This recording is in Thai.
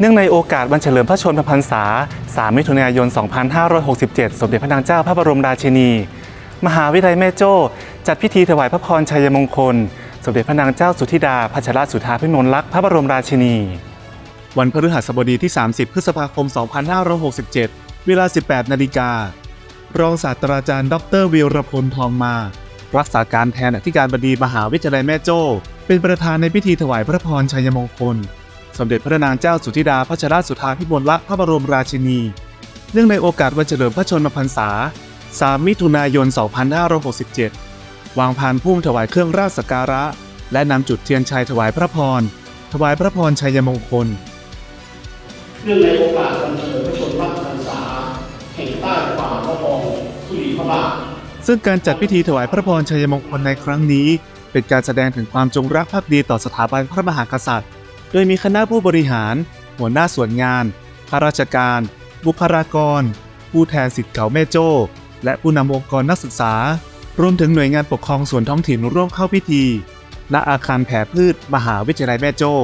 เนื่องในโอกาสวันเฉลิมพระชนมพรรษา 3 มิถุนายน 2567 สมเด็จพระนางเจ้าพระบรมราชินี มหาวิทยาลัยแม่โจ้ จัดพิธีถวายพระพรชัยมงคล สมเด็จพระนางเจ้าสุธิดาพัชรสุธาพิมลลักษณ์พระบรมราชินี วันพฤหัสบดีที่ 30 พฤษภาคม 2567 เวลา 18 นาฬิการองศาสตราจารย์ ดรวิรพลทองมา รักษาการแทนอธิการบดีมหาวิทยาลัยแม่โจ้ เป็นประธานในพิธีถวายพระพรชัยมงคล สมเด็จพระนางเจ้าสุธิดาพัชรสุธาพิมลลักษณ์พระบรมราชินี เนื่องในโอกาสวันเฉลิมพระชนมพรรษา 3 มิถุนายน 2567 วางพานพุ่มถวายเครื่องราชสักการะ และนำจุดเทียนชัยถวายพระพร ถวายพระพรชัยมงคล เนื่องในโอกาสวันเฉลิมพระชนมพรรษาแห่งใต้ฝ่าพระองค์สุริพระบาทซึ่งการจัดพิธีถวายพระพรชัยมงคลในครั้งนี้ เป็นการแสดงถึงความจงรักภักดีต่อสถาบันพระมหากษัตริย์ โดยมีคณะผู้บริหาร หัวหน้าส่วนงาน ข้าราชการ บุคลากร ผู้แทนสิทธิ์เก่าแม่โจ้ และผู้นำองค์กรนักศึกษา รวมถึงหน่วยงานปกครองส่วนท้องถิ่นร่วมเข้าพิธี ณอาคารแผ่พืช มหาวิทยาลัยแม่โจ้